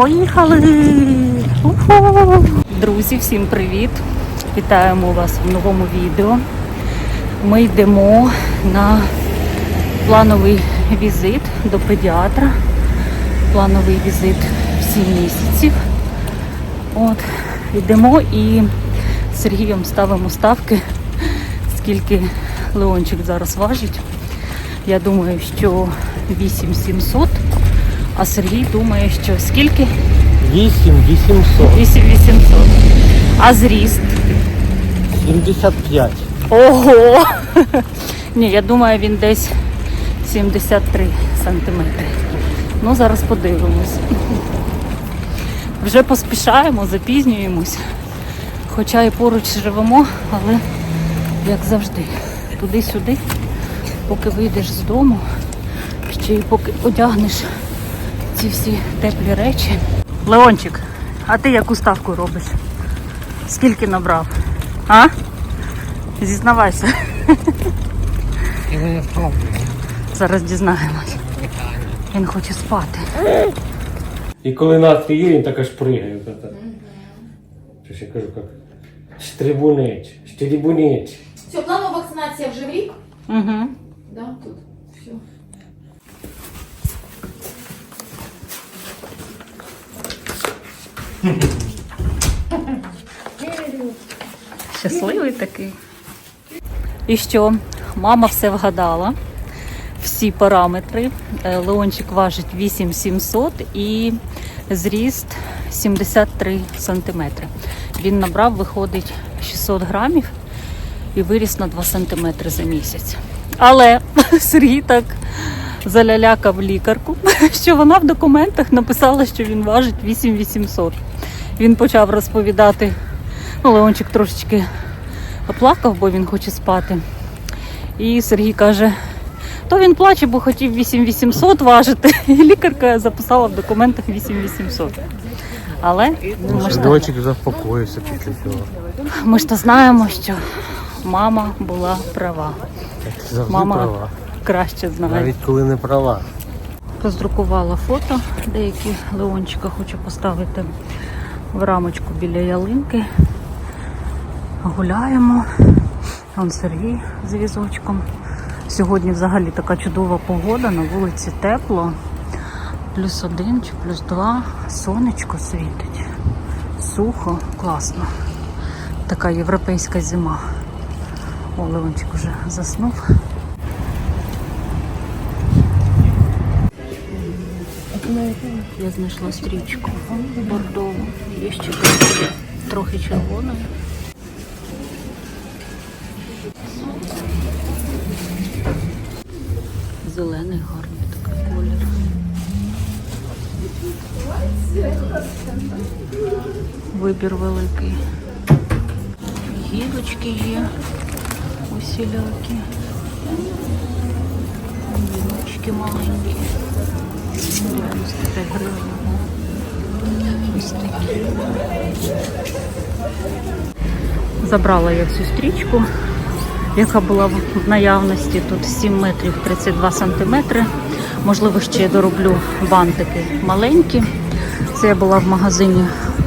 Поїхали! Уху! Друзі, всім привіт! Вітаємо вас в новому відео. Ми йдемо на плановий візит до педіатра. Плановий візит в 7 місяців. От, йдемо і з Сергієм ставимо ставки, скільки Леончик зараз важить. Я думаю, що 8700, а Сергій думає, що скільки? 8 800. 8800. А зріст? 75. Ого! Ні, я думаю, він десь 73 сантиметри. Ну, зараз подивимось. Вже поспішаємо, запізнюємось. Хоча і поруч живемо, але як завжди, туди-сюди, поки вийдеш з дому, ще й поки одягнеш ці всі теплі речі. Леончик, а ти яку ставку робиш? Скільки набрав? А? Зізнавайся. Я не. Зараз дізнаємось. Він хоче спати. І коли настрій є, він так аж пригає. Що ж я кажу, як штрибунець, штрибунець. Все, планова вакцинація вже в рік? Угу. Да, тут. Щасливий такий. І що? Мама все вгадала. Всі параметри. Е, Леончик важить 8700 і зріст 73 сантиметри. Він набрав, виходить 600 грамів і виріс на 2 сантиметри за місяць. Але Сергій так залялякав лікарку, що вона в документах написала, що він важить 8800. Він почав розповідати. Ну, Леончик трошечки оплакав, бо він хоче спати. І Сергій каже, то він плаче, бо хотів 8800 важити. І лікарка записала в документах 8800. Але ми ж, то, Дочик заспокоївся після цього. ми ж то знаємо, що мама була права. Так, Завжди Мама права. краще знає. Навіть коли не права. Роздрукувала фото, деякі Леончика хочу поставити в рамочку біля ялинки. Гуляємо. Вон Сергій з візочком. Сьогодні взагалі така чудова погода, на вулиці тепло. Плюс один чи плюс два. Сонечко світить. Сухо, класно. Така європейська зима. О, Леончик вже заснув. Я знайшла стрічку бордову. Є ще трохи, червоної. Зелений гарний такий колір. Вибір великий. Гілочки є усілякі. Гілочки маленькі. 95 гривень. Ось такі. Забрала я цю стрічку, яка була в наявності. Тут 7 метрів 32 сантиметри. Можливо, ще я дороблю бантики маленькі. Це я була в магазині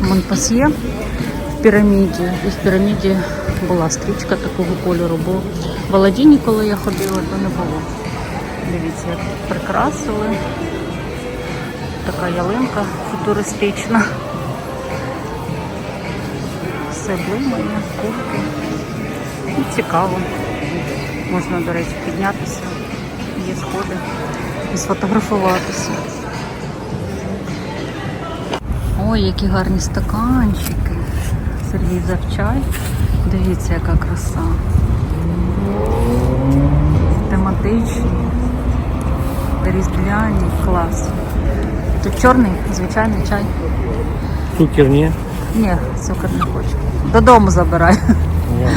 Монпасьє в піраміді. І в піраміді була стрічка такого кольору, бо в Аладдіні, коли я ходила, то не було. Дивіться, як прикрасили. Така ялинка футуристична. Все блимає, курки. Ну, цікаво. Можна, до речі, піднятися. Є сходи і сфотографуватися. Ой, які гарні стаканчики. Сергій взяв чай. Дивіться, яка краса. Тематичні, різдвяні, клас. Тут чорний, звичайний чай. Цукер ні? Ні, цукор не хочу. Додому забирай. Ні.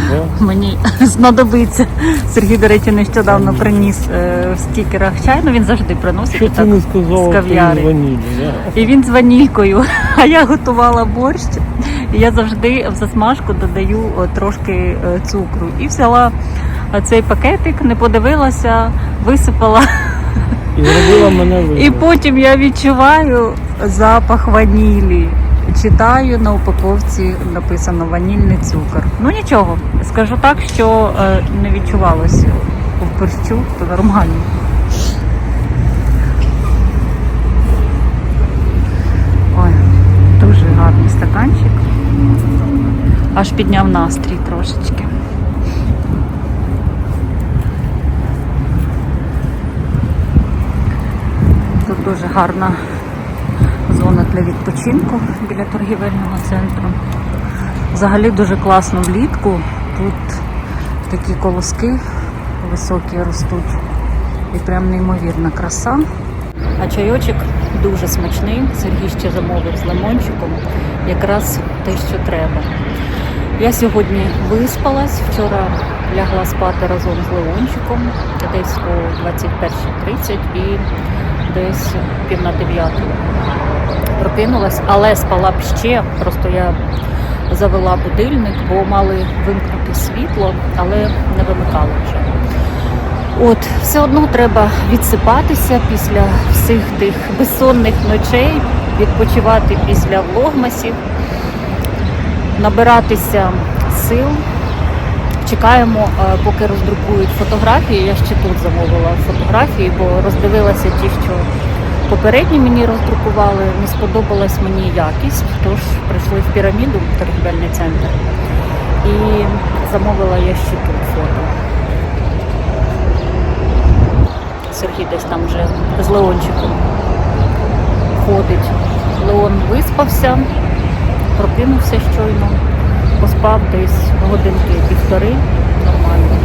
Мені знадобиться. Сергій, до речі, нещодавно приніс е, в стікерах чай. Ну він завжди приносить Що ти так, не сказала, з кав'яри. І він з ванількою. А я готувала борщ. І я завжди в засмажку додаю трошки е, цукру. І взяла е, цей пакетик, не подивилася, висипала. І зробила мене І потім я відчуваю запах ванілі. Читаю на упаковці написано ванільний цукор. Ну нічого, скажу так, що е, не відчувалося в борщу, то нормально. Ой, дуже гарний стаканчик. Аж підняв настрій трошечки. Тут дуже гарна зона для відпочинку біля торгівельного центру. Взагалі дуже класно влітку. Тут такі колоски високі ростуть. І прям неймовірна краса. А чайочок дуже смачний. Сергій ще замовив з лимончиком. Якраз те, що треба. Я сьогодні виспалась. Вчора лягла спати разом з Леончиком десь о 21.30 і десь пів на дев'яту прокинулась, але спала б ще. Просто я завела будильник, бо мали вимкнути світло, але не вимикали вже. От, все одно треба відсипатися після всіх тих безсонних ночей, відпочивати після влогмасів, набиратися сил. Чекаємо, е, поки роздрукують фотографії. Я ще тут замовила фотографії, бо роздивилася ті, що попередні мені роздрукували. Не сподобалась мені якість, тож прийшли в піраміду, в торгівельний центр, і замовила я ще тут фото. Сергій десь там вже з Леончиком ходить. Леон виспався, прокинувся щойно, поспав десь годинки півтори. Нормально.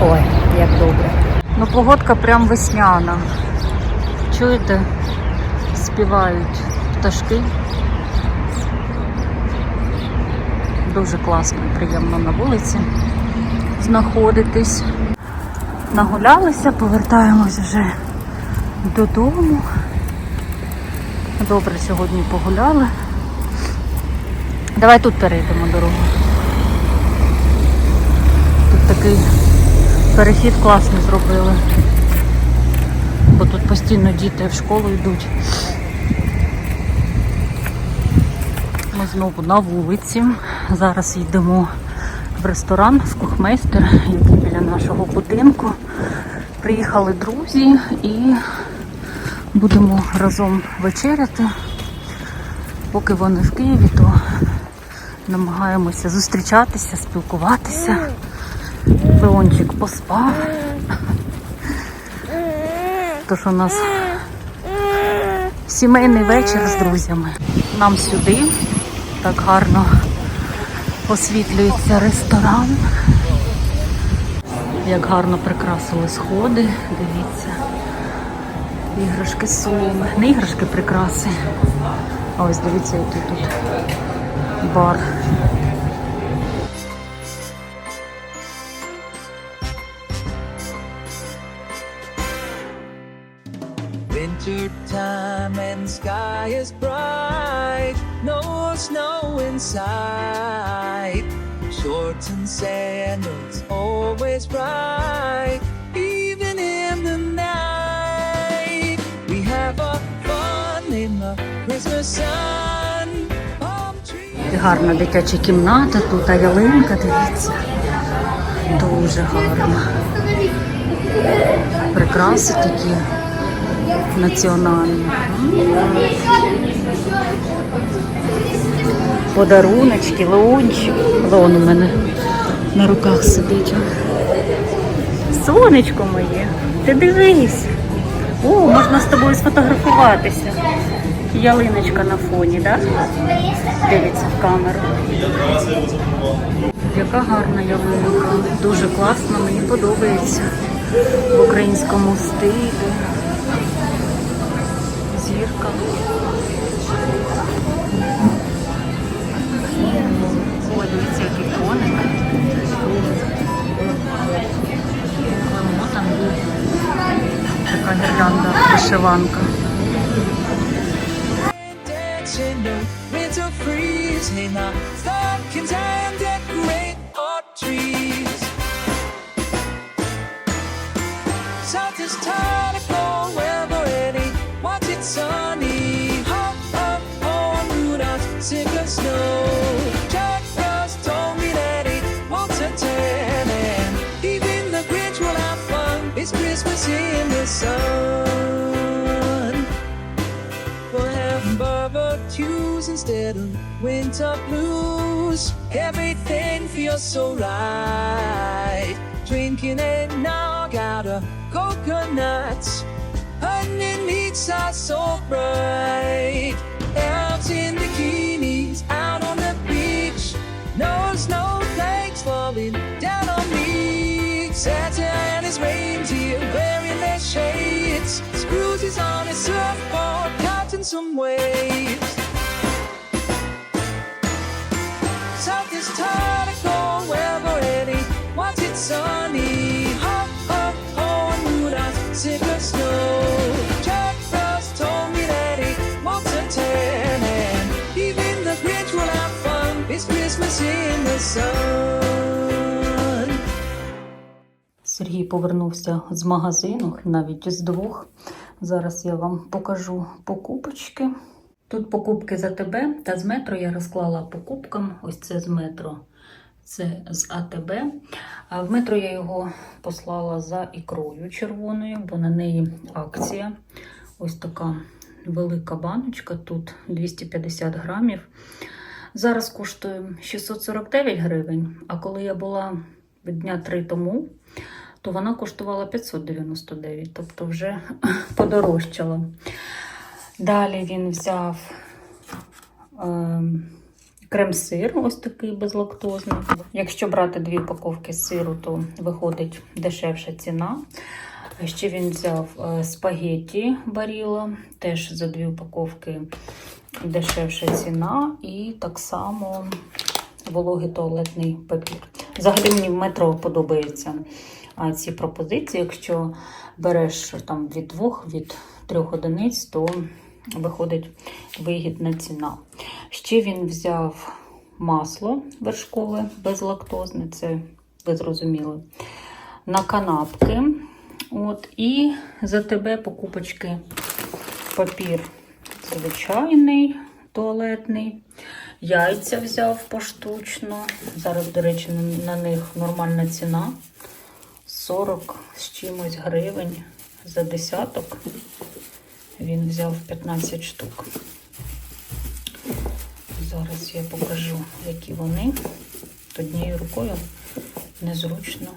Ой, як добре. Ну, погодка прям весняна. Чуєте? Співають пташки. Дуже класно і приємно на вулиці знаходитись. Нагулялися, повертаємось вже додому. Добре сьогодні погуляли. Давай тут перейдемо дорогу. Тут такий перехід класний зробили. Бо тут постійно діти в школу йдуть. Ми знову на вулиці. Зараз йдемо в ресторан в кухмейстер, який біля нашого будинку. Приїхали друзі і будемо разом вечеряти. Поки вони в Києві, то намагаємося зустрічатися, спілкуватися. Леончик поспав. Тож у нас сімейний вечір з друзями. Нам сюди так гарно освітлюється ресторан. Як гарно прикрасили сходи, дивіться. Іграшки соломи. Не іграшки, прикраси. Ось дивіться, який тут бар. Winter time and sky is bright, no snow in sight. Shorts and sandals always right, Гарна дитяча кімната, тут а ялинка, дивіться. Дуже гарна. Прикраси такі національні. Подаруночки, Леончик. Леон у мене на руках сидить. Сонечко моє, ти дивись. О, можна з тобою сфотографуватися. Ялиночка на фоні, так? Да? Дивиться в камеру. Яка гарна ялинка. Дуже класно, мені подобається. В українському стилі. Зірка. Ой, дивіться, який коник. Клемотаний. Така гірлянда, вишиванка. pretender, winter freeze. Hey, my stockings and decorate our trees. South is tired of going wherever any. It sunny. Hop up on Rudolph's sick of snow. Jack Frost told me that he wants even the Grinch will have fun. It's Christmas in the sun. Instead of winter blues. Everything feels so right. Drinking eggnog out of coconuts. Meats are so bright. Elves in bikinis out on the beach. No snowflakes falling down on me. Santa and his reindeer wearing their shades. Scrooge is on his surfboard, counting some waves. Сергій повернувся з магазину, навіть з двох. Зараз я вам покажу покупочки. Тут покупки за тебе та з метро я розклала покупкам. Ось це з метро, це з АТБ. А в метро я його послала за ікрою червоною, бо на неї акція. Ось така велика баночка, тут 250 грамів. Зараз коштує 649 гривень, а коли я була дня три тому, то вона коштувала 599, тобто вже подорожчала. Далі він взяв ем, крем-сир, ось такий безлактозний. Якщо брати дві упаковки сиру, то виходить дешевша ціна. Ще він взяв е, спагетті баріла, теж за дві упаковки дешевша ціна, і так само вологий туалетний папір. Взагалі мені в метро подобаються ці пропозиції. Якщо береш там від двох, від трьох одиниць, то виходить вигідна ціна. Ще він взяв масло вершкове безлактозне, це ви зрозуміли, на канапки. От, і за тебе покупочки папір звичайний туалетний. Яйця взяв поштучно. Зараз, до речі, на них нормальна ціна. 40 з чимось гривень за десяток. Він взяв 15 штук. Зараз я покажу, які вони. Однією рукою незручно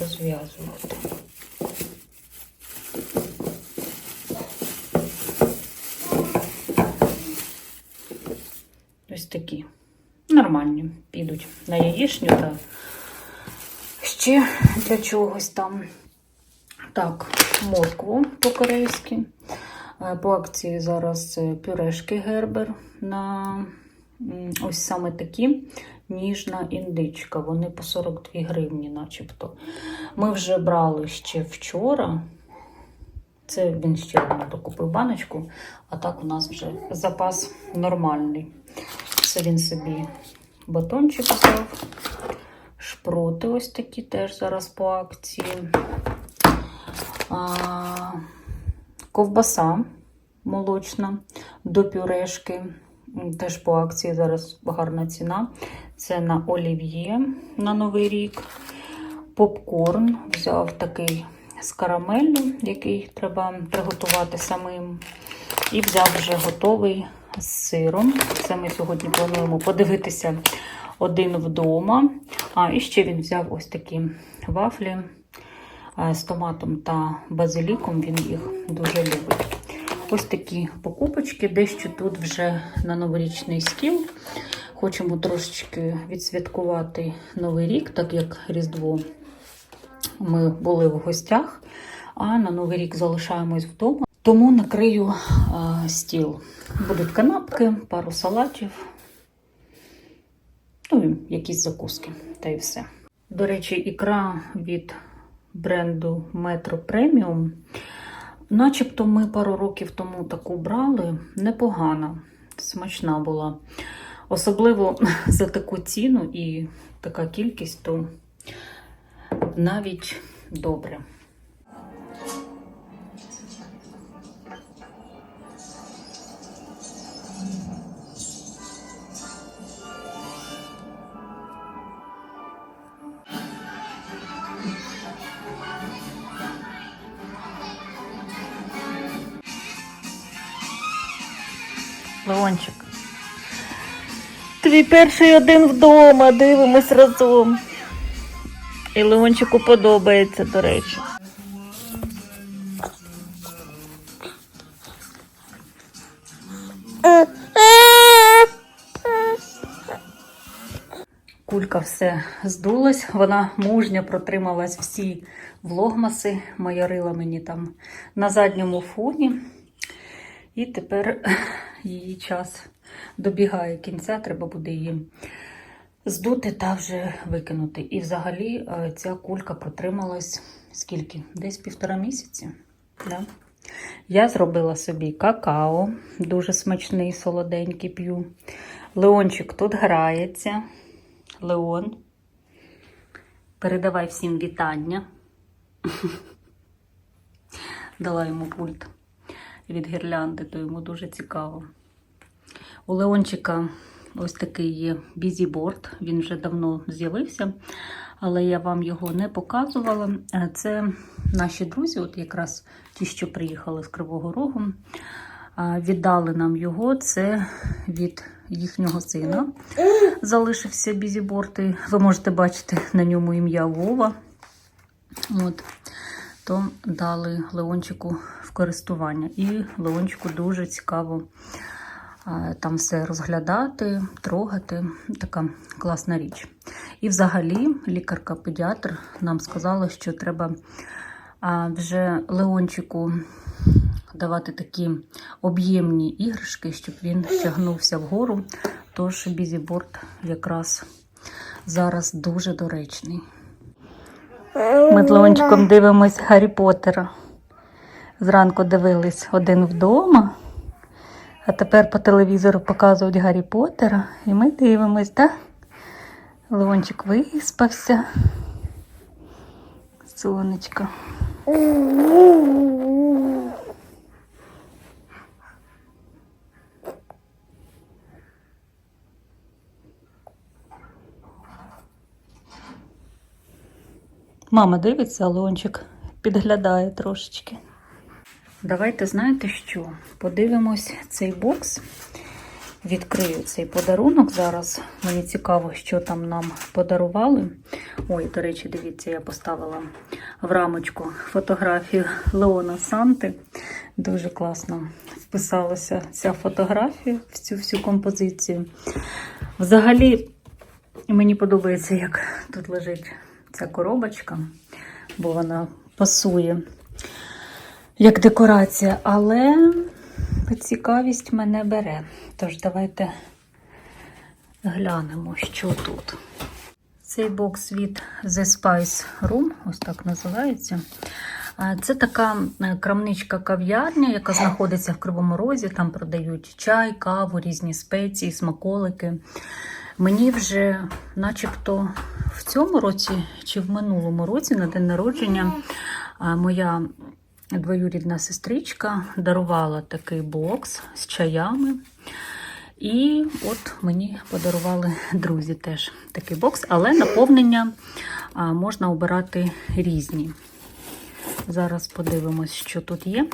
розв'язувати. Такі. Нормальні. Підуть на яєчню та ще для чогось там. Так, моркву по-корейськи. Е, По акції зараз е, пюрешки гербер на ось саме такі ніжна індичка. Вони по 42 гривні, начебто. Ми вже брали ще вчора. Це він ще одну докупив баночку, а так у нас вже запас нормальний. Це він собі батончик взяв. Шпроти ось такі теж зараз по акції. А, ковбаса молочна до пюрешки. Теж по акції зараз гарна ціна. Це на олів'є на Новий рік. Попкорн взяв такий з карамеллю, який треба приготувати самим. І взяв вже готовий з сиром. Це ми сьогодні плануємо подивитися один вдома. А, і ще він взяв ось такі вафлі е, з томатом та базиліком. Він їх дуже любить. Ось такі покупочки, дещо тут вже на новорічний стіл. Хочемо трошечки відсвяткувати Новий рік, так як Різдво ми були в гостях, а на Новий рік залишаємось вдома. Тому накрию а, стіл. Будуть канапки, пару салатів, ну і якісь закуски, та й все. До речі, ікра від бренду Metro Premium. Начебто ми пару років тому таку брали, непогана, смачна була. Особливо за таку ціну і така кількість, то навіть добре. Твій перший один вдома, дивимось разом. І Леончику подобається, до речі. Кулька все здулась, вона мужньо протрималась всі влогмаси, майорила мені там на задньому фоні. І тепер її час добігає кінця, треба буде її здути та вже викинути. І взагалі е, ця кулька протрималась скільки? Десь півтора місяці. Да? Я зробила собі какао, дуже смачний, солоденький п'ю. Леончик тут грається. Леон. Передавай всім вітання. Дала йому пульт від гірлянди, то йому дуже цікаво. У Леончика ось такий є бізіборд, він вже давно з'явився, але я вам його не показувала. Це наші друзі, от якраз ті, що приїхали з Кривого Рогу, віддали нам його. Це від їхнього сина залишився бізіборд. І Ви можете бачити на ньому ім'я Вова. От. То дали Леончику в користування. І Леончику дуже цікаво там все розглядати, трогати. Така класна річ. І взагалі лікарка-педіатр нам сказала, що треба вже Леончику давати такі об'ємні іграшки, щоб він тягнувся вгору. Тож бізіборд якраз зараз дуже доречний. Ми з Леончиком дивимось Гаррі Поттера. Зранку дивились один вдома, а тепер по телевізору показують Гаррі Поттера. І ми дивимось, так? Леончик виспався. Сонечко. Мама дивиться, а Леончик підглядає трошечки. Давайте знаєте що? Подивимось цей бокс. Відкрию цей подарунок зараз. Мені цікаво, що там нам подарували. Ой, до речі, дивіться, я поставила в рамочку фотографію Леона Санти. Дуже класно вписалася ця фотографія в цю всю композицію. Взагалі, мені подобається, як тут лежить ця коробочка, бо вона пасує як декорація, але цікавість мене бере. Тож давайте глянемо, що тут. Цей бокс від The Spice Room, ось так називається. Це така е, крамничка кав'ярня, яка знаходиться в Кривому Розі. Там продають чай, каву, різні спеції, смаколики. Мені вже, начебто, в цьому році чи в минулому році на день народження моя двоюрідна сестричка дарувала такий бокс з чаями. І от мені подарували друзі теж такий бокс, але наповнення можна обирати різні. Зараз подивимось, що тут є.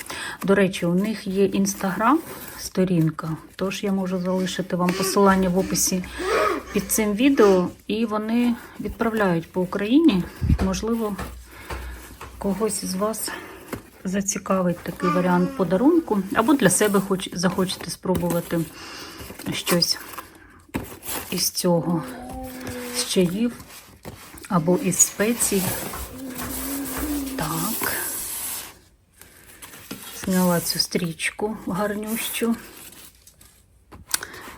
До речі, у них є інстаграм сторінка, тож я можу залишити вам посилання в описі під цим відео, і вони відправляють по Україні. Можливо, когось з вас зацікавить такий варіант подарунку, або для себе хоч захочете спробувати щось із цього, з чаїв, або із спецій. Так. Зняла цю стрічку гарнющу.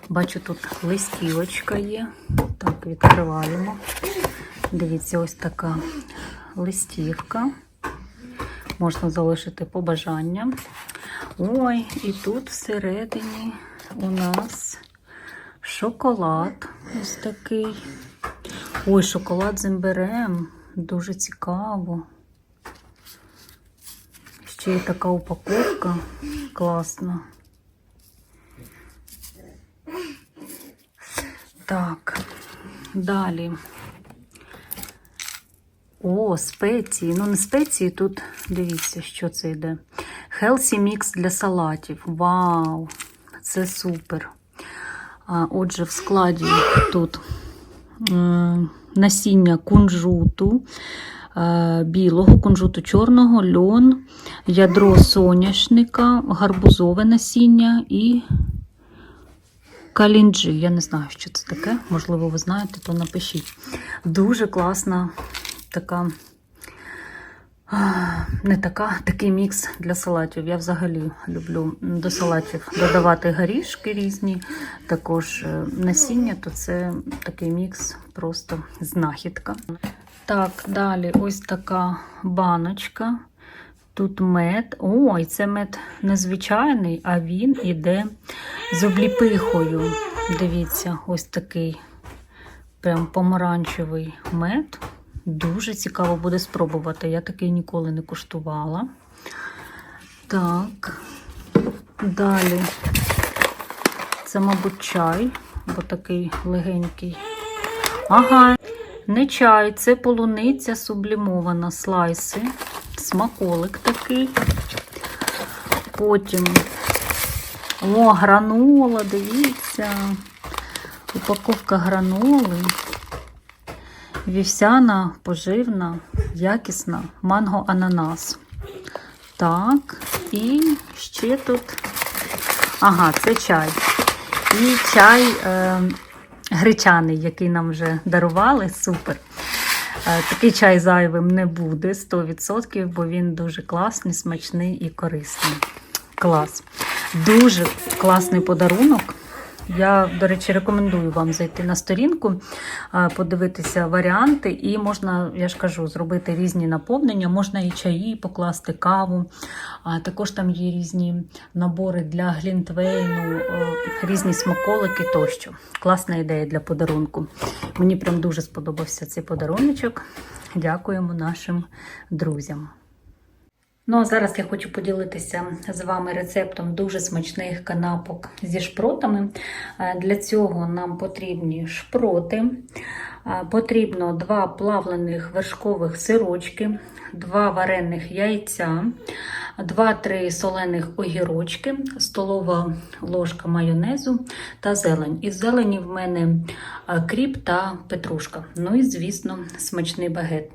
Бачу, тут листівочка є. Так, відкриваємо. Дивіться, ось така листівка. Можна залишити побажання. Ой, і тут всередині у нас шоколад. Ось такий. Ой, шоколад з імбирем. Дуже цікаво. Ще є така упаковка класна. Так, далі. О, спеції. Ну, не спеції, тут дивіться, що це йде. Healthy мікс для салатів. Вау! це супер. А, Отже, в складі тут насіння кунжуту, е, білого, кунжуту чорного, льон, ядро соняшника, гарбузове насіння і калінджі. Я не знаю, що це таке. Можливо, ви знаєте, то напишіть. Дуже класна така. Не така, такий мікс для салатів. Я взагалі люблю до салатів додавати горішки різні, також е, насіння, то це такий мікс, просто знахідка. Так, далі ось така баночка. Тут мед. Ой, це мед незвичайний, а він іде з обліпихою. Дивіться, ось такий прям помаранчевий мед. Дуже цікаво буде спробувати. Я такий ніколи не куштувала. Так, далі. Це, мабуть, чай, бо такий легенький. Ага, не чай, це полуниця сублімована, слайси, смаколик такий. Потім о, гранола, дивіться. Упаковка граноли. Вівсяна, поживна, якісна, манго ананас. Так, і ще тут. Ага, це чай. І чай е, гречаний, який нам вже дарували. Супер. Е, Такий чай зайвим не буде 100%, бо він дуже класний, смачний і корисний. Клас. Дуже класний подарунок. Я, до речі, рекомендую вам зайти на сторінку, подивитися варіанти, і можна, я ж кажу, зробити різні наповнення. Можна і чаї покласти, каву. А також там є різні набори для глінтвейну, різні смаколики тощо. Класна ідея для подарунку. Мені прям дуже сподобався цей подаруночок. Дякуємо нашим друзям. Ну а зараз я хочу поділитися з вами рецептом дуже смачних канапок зі шпротами. Е, Для цього нам потрібні шпроти, е, потрібно два плавлених вершкових сирочки, два варених яйця, 2-3 солених огірочки, столова ложка майонезу та зелень. Із зелені в мене кріп та петрушка. Ну і, звісно, смачний багет.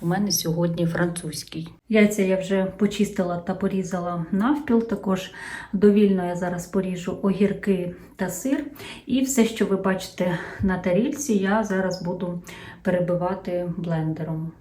У мене сьогодні французький. Яйця я вже почистила та порізала навпіл. Також довільно я зараз поріжу огірки та сир. І все, що ви бачите на тарільці, я зараз буду перебивати блендером.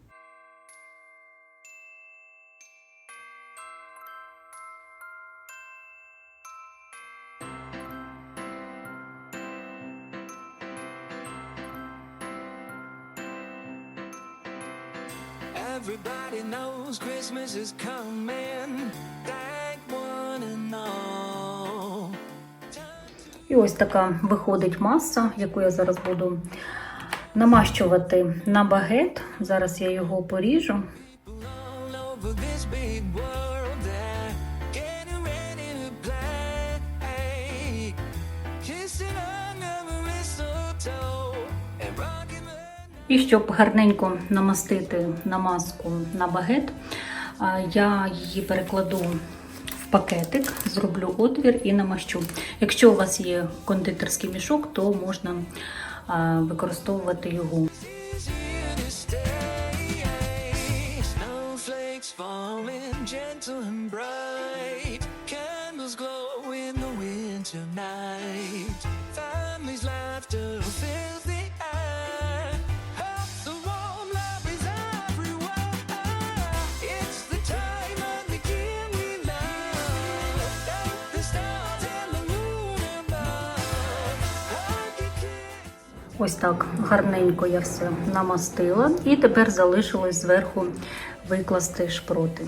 Everybody knows Christmas is coming. Thank one and all. І ось така виходить маса, яку я зараз буду намащувати на багет. Зараз я його поріжу. І щоб гарненько намастити намазку на багет, я її перекладу в пакетик, зроблю отвір і намащу. Якщо у вас є кондитерський мішок, то можна використовувати його. gentle and bright. Ось так гарненько я все намастила. І тепер залишилось зверху викласти шпроти.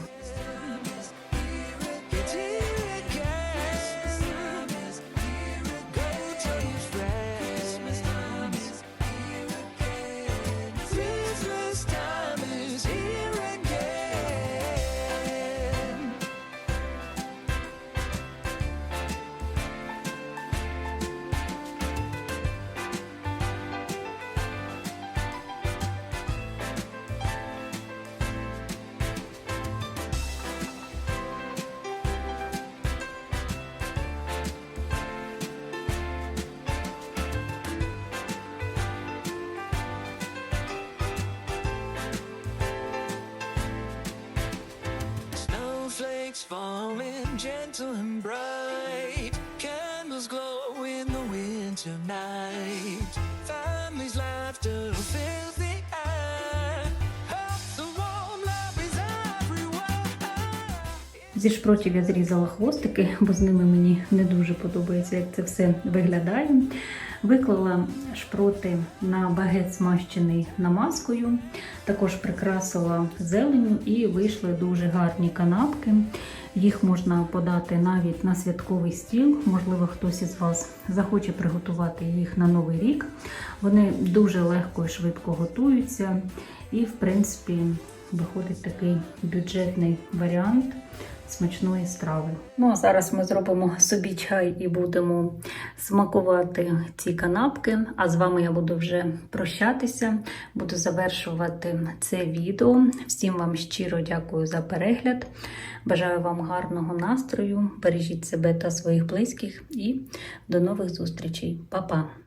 Gentle and bright. Candles glow in the winter night. Families' laughter fills the. Зі шпротів я зрізала хвостики, бо з ними мені не дуже подобається, як це все виглядає. Виклала шпроти на багет змащений намазкою, також прикрасила зеленю і вийшли дуже гарні канапки. Їх можна подати навіть на святковий стіл. Можливо, хтось із вас захоче приготувати їх на новий рік. Вони дуже легко і швидко готуються, і, в принципі, виходить такий бюджетний варіант смачної страви. Ну а зараз ми зробимо собі чай і будемо смакувати ці канапки. А з вами я буду вже прощатися, буду завершувати це відео. Всім вам щиро дякую за перегляд. Бажаю вам гарного настрою. Бережіть себе та своїх близьких і до нових зустрічей. Па-па!